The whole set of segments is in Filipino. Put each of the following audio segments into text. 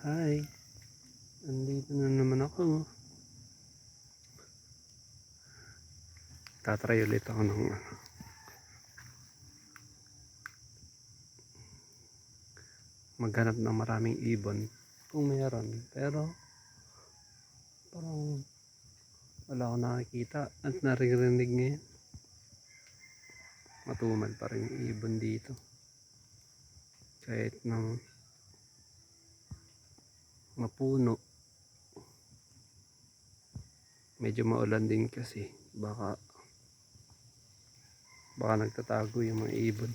Hi. Andito na naman ako. Tatry ulit ako ng ano. Maghanap ng maraming ibon. Kung mayroon. Pero parang wala akong nakikita at naririnig ngayon. Matumal pa rin yung ibon dito. Kahit nang mapuno. Medyo maulan din kasi. Baka baka nagtatago yung mga ibon.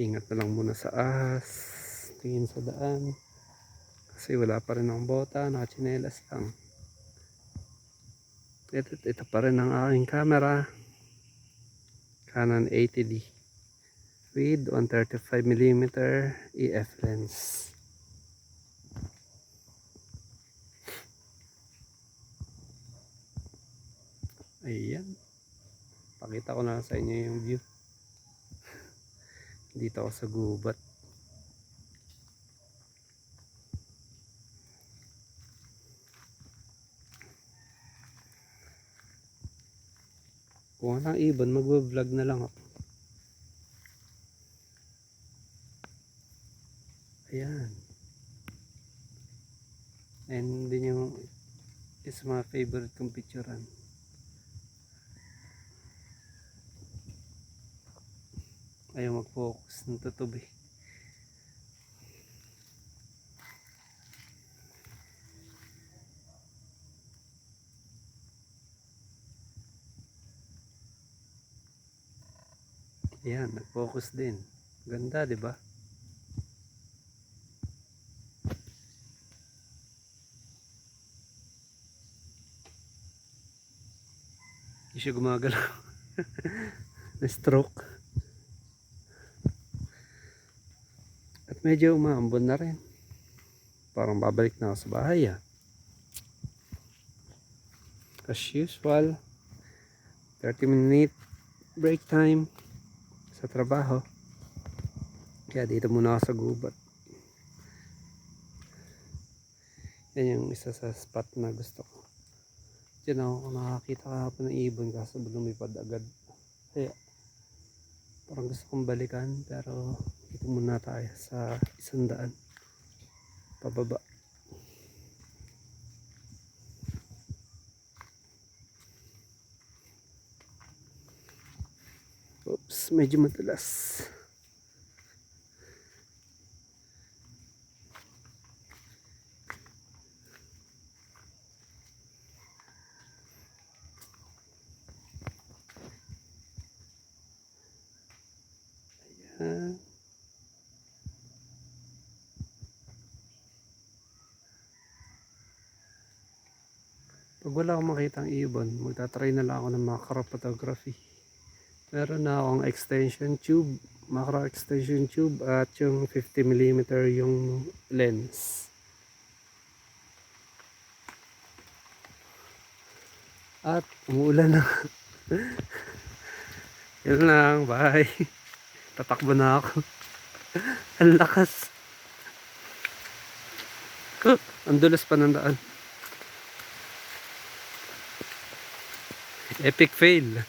Ingat na lang muna sa ahas. Tingin sa daan. Kasi wala pa rin ang bota. Nakachinelas lang. Ito, ito pa rin ang aking camera. Canon 80D with 135mm EF lens. Ayan. Pakita ko na sa inyo yung view. Dito ako sa gubat. Kung walang ibon, magbablog na lang ako. Ayan. And din yung is mga favorite kong picturean. Ayaw mag-focus ng tutubi. Ayan, nag-focus din. Ganda, di ba? Hindi siya gumagalaw. Na-stroke. At medyo umaambon na rin. Parang babalik na ako sa bahay ah. As usual, 30 minute break time sa trabaho. Kaya dito muna ako sa gubat. Yan yung isa sa spot na gusto ko. Diyan ako nakakita kahapon ng ibon kaso lumipad agad. Kaya parang gusto kong balikan pero dito muna tayo sa isang daan. Pababa. Oops, medyo matalas. Ayan. Pag wala akong makitang ibon, magtatry na lang ako ng macro photography. Meron na akong extension tube, macro extension tube at yung 50mm yung lens. At umuulan na. Yun lang, bye. Tatakbo na ako. Ang lakas. Ang dulas pa ng daan. Epic fail.